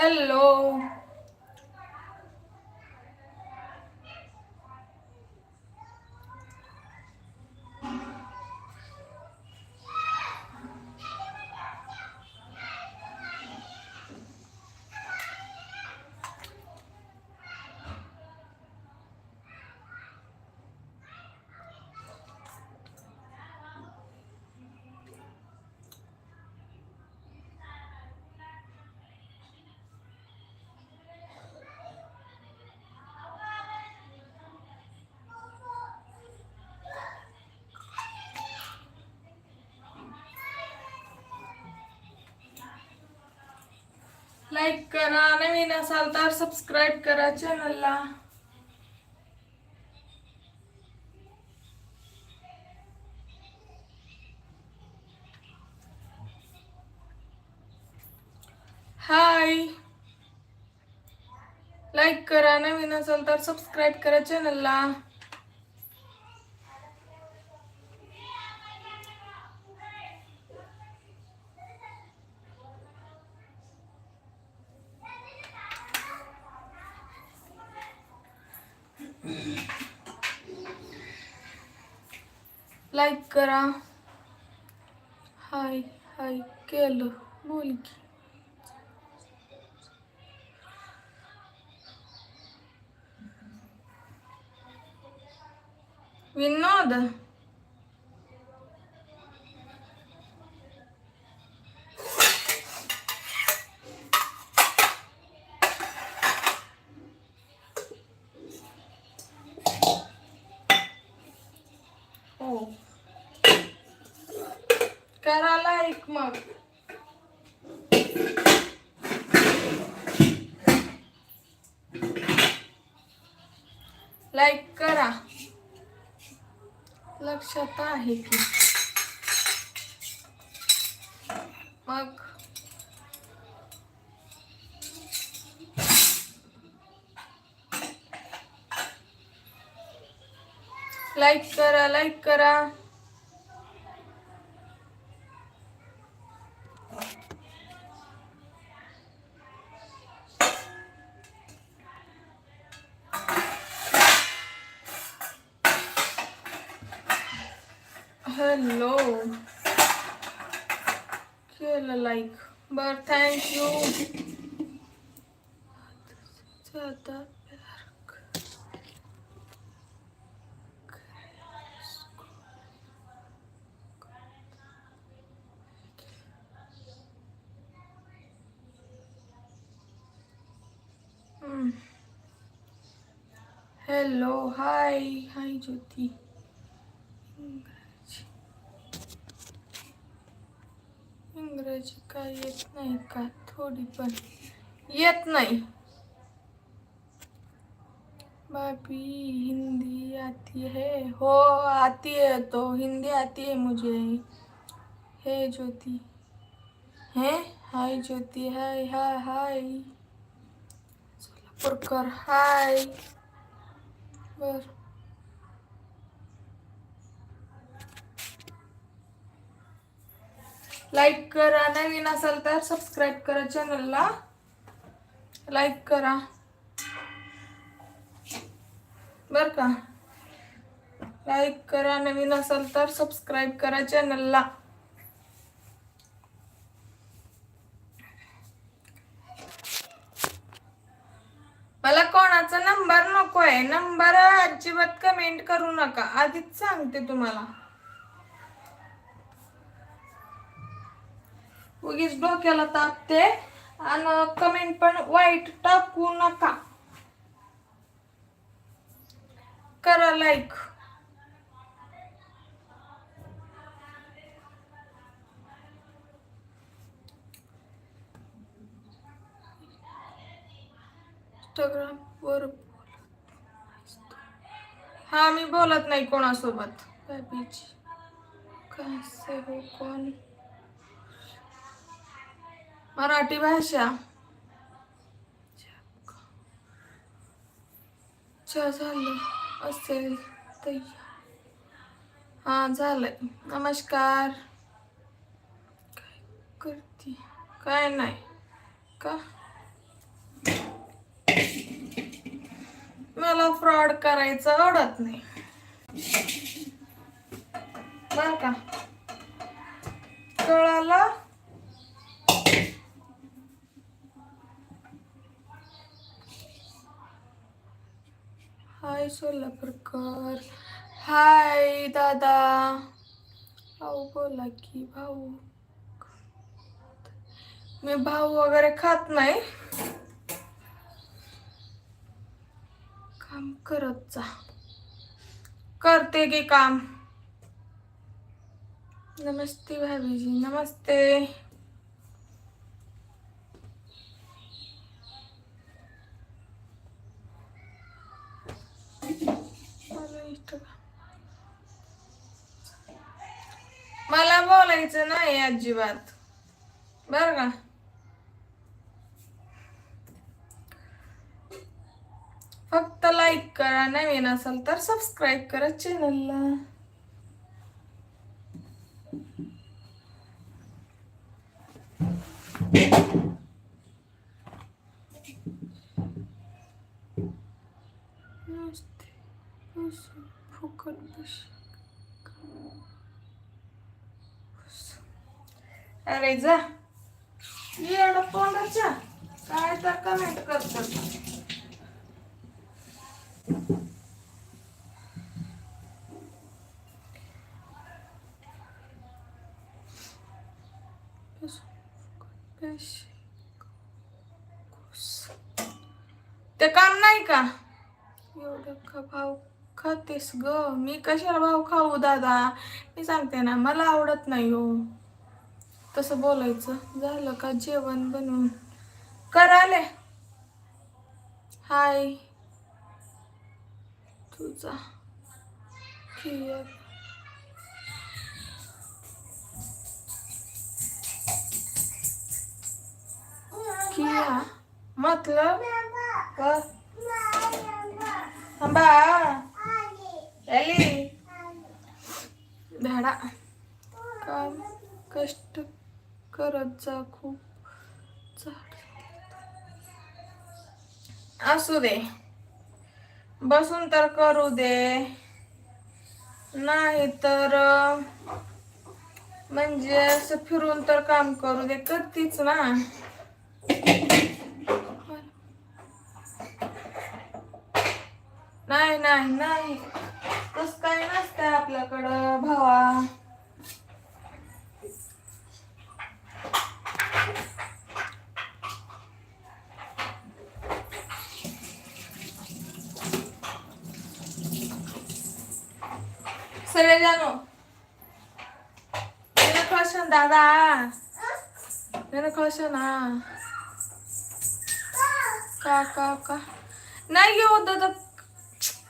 Hello like करा नवीन असाल तर सबस्क्राईब करा चॅनलला हाय लाईक करा नवीन असाल तर सबस्क्राईब करा चॅनलला लाईक करा. हाय हाय केलं. बोल की. विनोद हो करा लाईक मग लाईक करा. लक्षात आहे की. मग. लाईक करा लाईक करा. केलं लाईक बर थँक्यू ज्यादा हॅलो हाय हाय ज्योती. इंग्रजी काय येत नाही का, थोडी पण येत नाही। भाभी, हिंदी आती है। हो, आती है तो हिंदी आती है मुझे। हे ज्योति, है? हाय ज्योति, हाय हाय हाय। सोलापूरकर हाय। बर। लाईक करा. नवीन असाल तर सबस्क्राईब करा चॅनलला लाईक करा. बर का? लाईक करा. नवीन असाल तर सबस्क्राईब करा चॅनलला मला कोणाचा नंबर नको आहे नंबर अजिबात कमेंट करू नका. आधीच सांगते तुम्हाला. उगीच डोक्याला तापते आणि कमेंट पण वाईट टाकू नका. करा लाईक इंस्टाग्राम वर हा मी बोलत नाही कोणासोबत. काय बीजी कैसे हो कोण? मराठी भाषा. झालं असेल हा झालंय. नमस्कार. काय करते? काय नाही. का? मला फ्रॉड करायचं आवडत नाही. बर का? कळाला? हाय सोलापूरकर हाय दादा भाऊ बोला की भाऊ. मी भाऊ वगैरे खात नाही. काम करत जा. करते की काम. नमस्ते भाभीजी नमस्ते मला Instagram. मला बोलायचं नाही अजिबात. बर का? फक्त लाईक करा नवीन असाल तर सबस्क्राईब करा चॅनलला नसते बसून फुकट बस लागायचा? एवढं तोंडाच्या. काय तर कमेंट करतात ते काम नाही का? एवढं का भाव खातेस ग? मी कशाला भाव खाऊ दादा? मी सांगते ना मला आवडत नाही हो. तसं बोलायचं. झालं का जेवण बनवून? कराले हाय. तुझा. किया किया मतलब? क- एली. काम कष्ट करत जा खूप. असू दे. बसून तर करू दे. नाही तर म्हणजे असं फिरून तर काम करू दे. करतीच ना. नाही नाही नाही. तस काही नसतंय आपल्याकडं भावा. सगळे जानो Viene question दादा Viene का का का नाही घेऊ दादा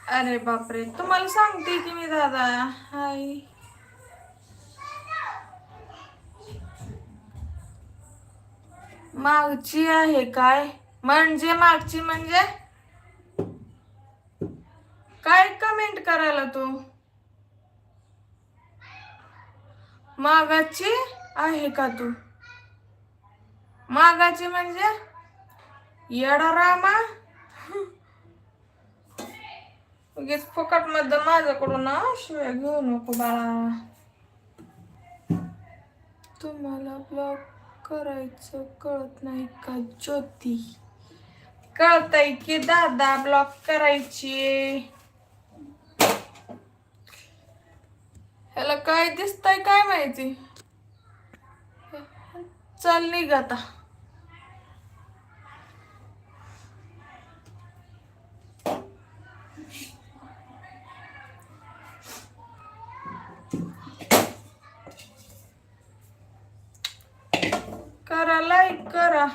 अरे बापरे तुम्हाला सांगते की मी दादा हाय मागची आहे काय म्हणजे मागची म्हणजे काय कमेंट करायला तू मागाची आहे का तू? मागाची म्हणजे येडा रामा उगीच फुकटमध्ये माझ्याकडून शिवाय घेऊ नको बाळा. तुम्हाला ब्लॉक करायचं कळत नाही का ज्योती? कळतय की दादा ब्लॉक करायची ह्याला काय दिसतंय काय माहिती? चल निघ आता. करा लाईक करा.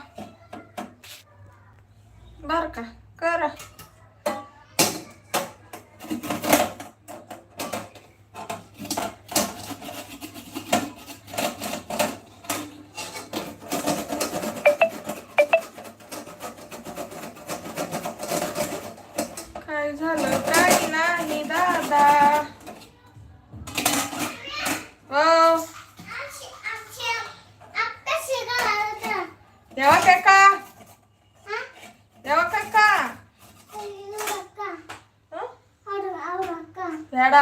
बर का करा काय झालं काही नाही दादा हो देवा काका देवा काका झाडा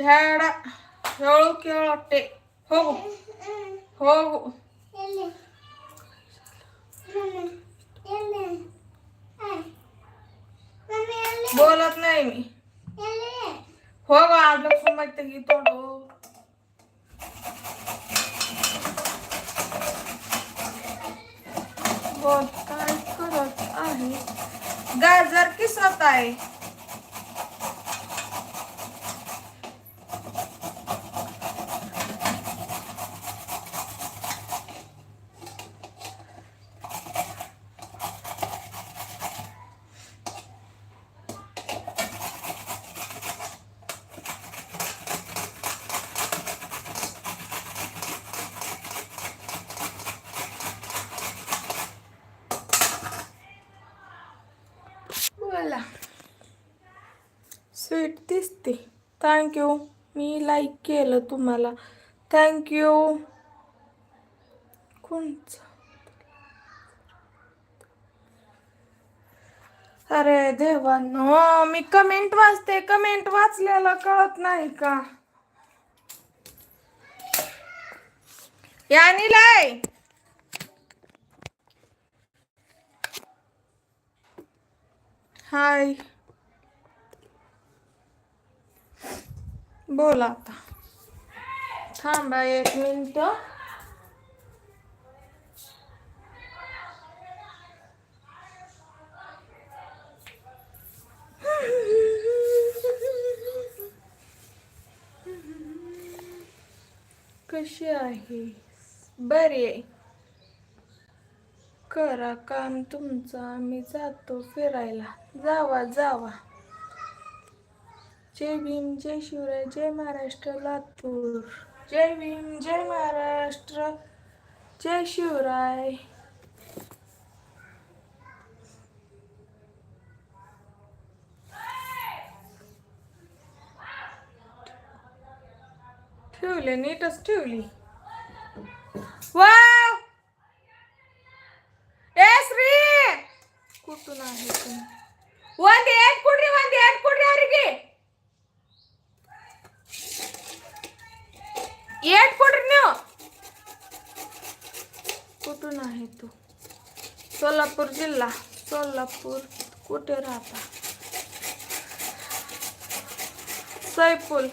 झाडा खेळू खेळते हो हो हो बोलत नाही मी हो ग आज माहिती बोल काय करत आहे? गाजर किसत आहे बोला स्वीट दिसते. थँक्यू मी लाईक केलं तुम्हाला. थँक्यू कोणचं? अरे देवानो मी कमेंट वाचते. कमेंट वाचल्याला कळत नाही का? यानी लाय हाय बोला आता थांबा एक मिनिट कशी आहे बरी आहे. करा काम तुमचं आम्ही जातो फिरायला. जावा जावा. जय भीम जय शिवराय जय महाराष्ट्र लातूर. जय भीम जय महाराष्ट्र जय शिवराय. ठेवले नीटच ठेवली. वाव! ए श्री! कुठून आहे तुम्ही वंदे एक कुठे वंदे एक कुठे अरे गे एक कुठून आहे तू? सोलापूर जिल्हा. सोलापूर कुठे राहता? सैफुल.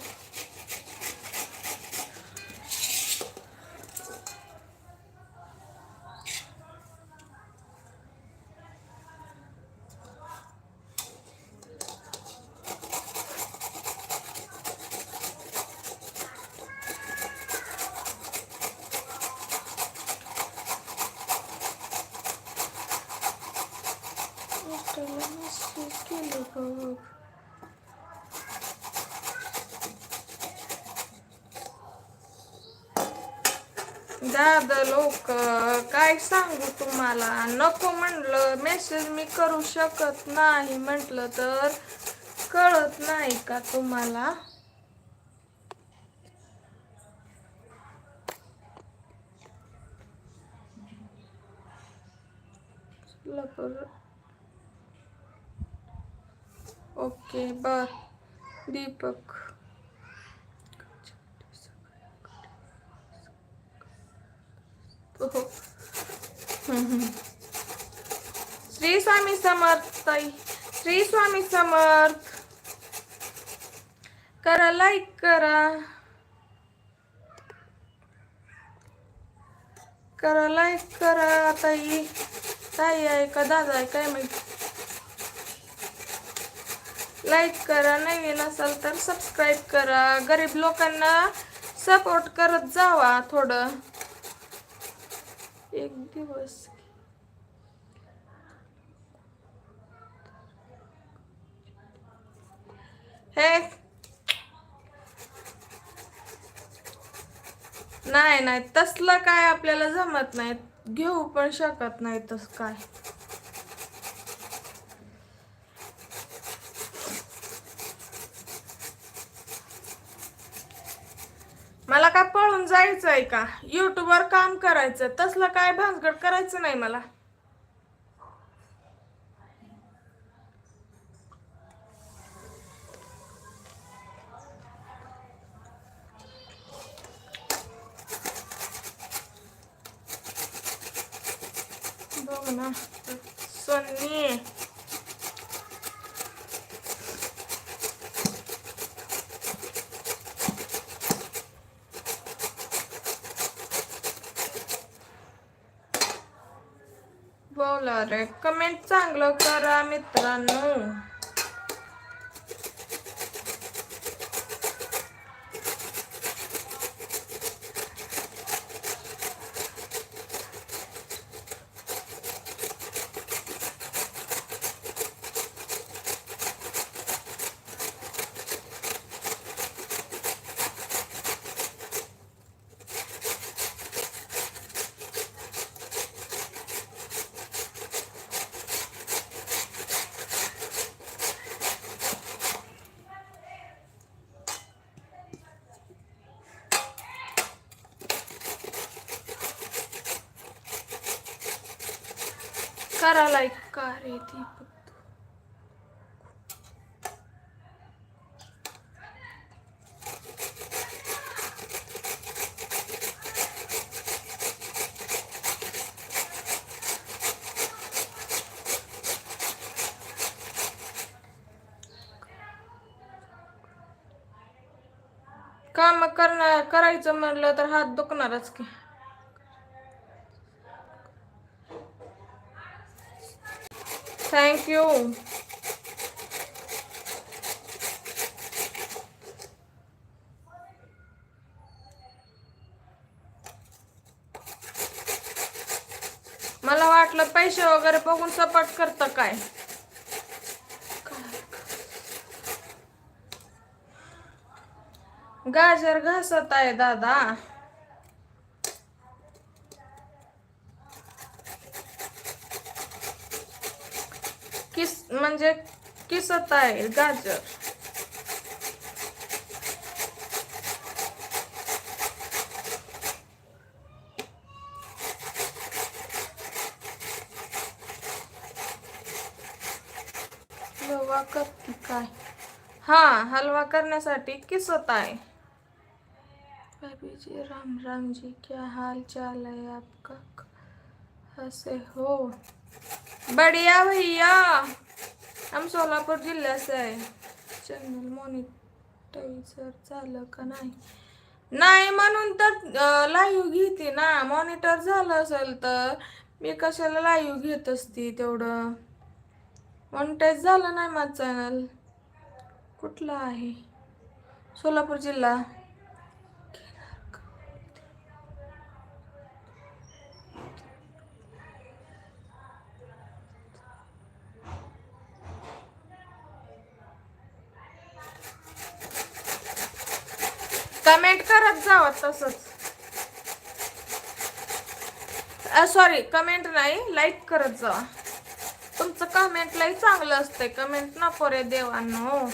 केलं बघ. दादा लोक काय सांगू तुम्हाला नको म्हटलं मेसेज मी करू शकत नाही म्हटलं तर कळत नाही का तुम्हाला सोलापूर बर दीपक. श्री स्वामी समर्थ ताई. श्री स्वामी समर्थ. करा लाईक करा. करा लाईक करा ताई. ताई आहे का दादा आहे काय माहिती लाईक करा नवीन असाल तर सबस्क्राईब करा. गरीब लोकांना सपोर्ट करत जावा थोडं. एक दिवस. हे. नाही नाही तसलं काय आपल्याला जमत नाही. घेऊ पण शकत नाही तस काय मला जायचं आहे का? युट्यूबवर काम करायचं. तसलं काय भानगड करायचं नाही मला बघ ना सन्नी बोला रे चांगलं करा मित्रांनो. करा लाईक का रे दीपक काम करणार करायचं म्हणलं तर हात दुखणारच की. थँक यू मला वाटलं पैसे वगैरे बघून सपाट करतं काय? गाजर घासत आहे दादा. म्हणजे किसत आहे गाजर. हलवा काय? हा हलवा करण्यासाठी किसत आहे भाभी जी राम राम जी क्या हाल चाल है आपका? हसे हो? बढ़िया भैया. आम सोलापूर जिल्ह्याचं आहे. चॅनल मॉनिटायझर झालं का नाही? नाही म्हणून तर लाईव्ह घेते ना. मॉनिटर झालं असेल तर मी कशाला लाईव्ह घेत असते तेवढं? मॉनिटाईज झालं नाही माझं चॅनल कुठलं आहे? सोलापूर जिल्हा कमेंट करत जावं तसंच सॉरी कमेंट नाही लाईक करत जा. तुमचं कमेंट लई चांगलं असतंय. कमेंट ना पोरे देवांनो.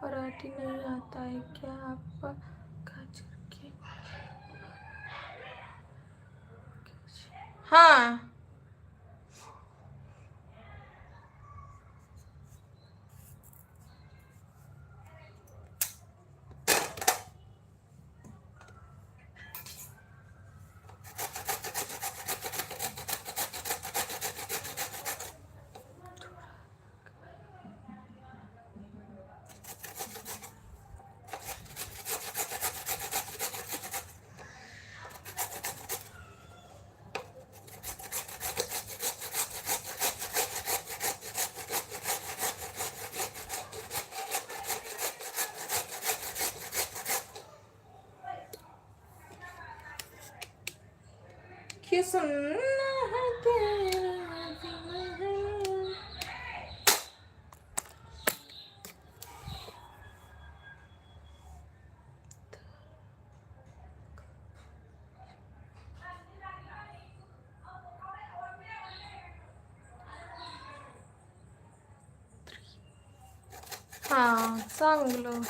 पराठी नहीं आता है क्या आप गाजर के हाँ किसना है तेरा दिल है। हा चांगलं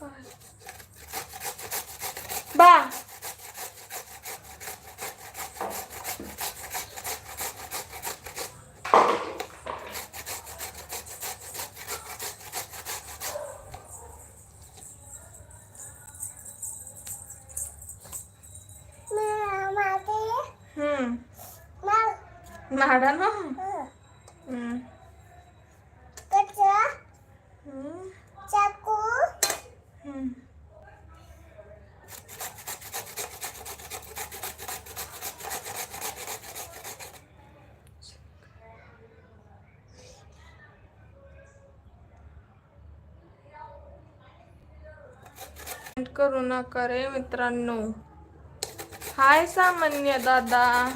बा करू नका रे मित्रांनो. हाय सामान्य दादा.